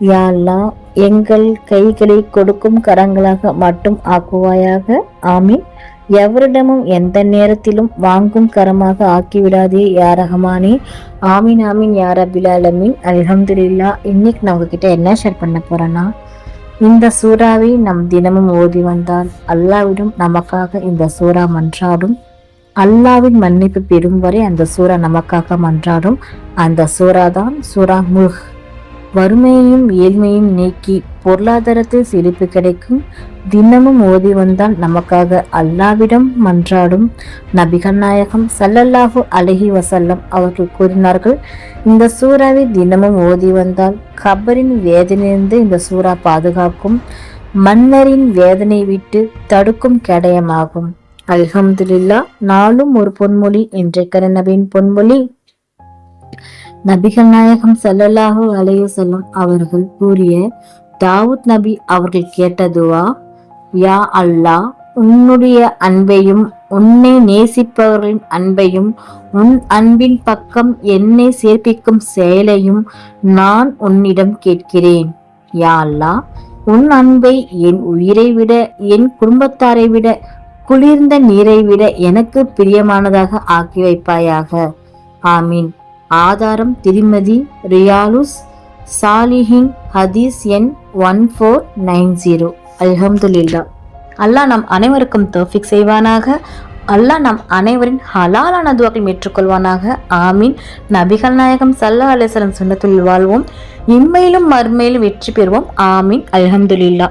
யா எங்கள் கைகளை கொடுக்கும் கரங்களாக மட்டும் ஆக்குவாயாக? ஆமீன். எவரிடமும் எந்த நேரத்திலும் வாங்கும் கரமாக ஆக்கிவிடாதே யா ரஹமானே. ஆமீன் ஆமீன் யா ரபில் ஆலமீன். இன்னைக்கு நான் உங்ககிட்ட என்ன ஷேர் பண்ண போறேன்னா இந்த சூறாவை நம் தினமும் ஓதி வந்தால் அல்லாவிடம் நமக்காக இந்த சூறா மன்றாடும். அல்லாவின் மன்னிப்பு பெறும் வரை அந்த சூறா நமக்காக மன்றாடும். அந்த சூறா தான் சூறா முஹ் வறுமையையும் ஏழ்மையும் நீக்கி பொருளாதாரத்தில் செழிப்பு கிடைக்கும். தினமும் ஓதி வந்தால் நமக்காக அல்லாவிடம் மன்றாடும் நபிகள் நாயகம் சல்லல்லாஹு அலஹி வசல்லம் அவர்கள் கூறினார்கள் இந்த சூறாவை தினமும் ஓதி வந்தால் கபரின் வேதனையிலிருந்து இந்த சூறா பாதுகாக்கும். மன்னரின் வேதனை விட்டு தடுக்கும் கேடயமாகும். அல்ஹம்துல்லா நாளும் ஒரு பொன்மொழி இன்றைக்கர கரநபின் பொன்மொழி. நபிகள் நாயகம் ஸல்லல்லாஹு அலைஹி செல்லும் அவர்கள் கூறிய தாவூத் நபி அவர்கள் கேட்டதுவா யா அல்லாஹ் உன்னுடைய அன்பையும் உன்னை நேசிப்பவர்களின் அன்பையும் உன் அன்பின் பக்கம் என்னை சேர்ப்பிக்கும் செயலையும் நான் உன்னிடம் கேட்கிறேன். யா அல்லாஹ் உன் அன்பை என் உயிரை விட என் குடும்பத்தாரை விட குளிர்ந்த நீரை விட எனக்கு பிரியமானதாக ஆக்கி வைப்பாயாக. ஆமீன். ஆதாரம் திருமதி ரியாலுஸ் சாலிஹின் ஹதீஸ் எண் ஒன் ஃபோர் நைன் ஜீரோ. அல்ஹம்துலில்லா. அல்லாஹ் நம் அனைவருக்கும் தோஃபிக் செய்வானாக. அல்லாஹ் நம் அனைவரின் ஹலாலான துவாக்கள் ஏற்றுக்கொள்வானாக. ஆமீன். நபிகள் நாயகம் சல்லா அலிஸ்லம் சுண்ணத்துள் வாழ்வோம். இம்மையிலும் மறுமையிலும் வெற்றி பெறுவோம். ஆமீன். அல்ஹம்துலில்லா.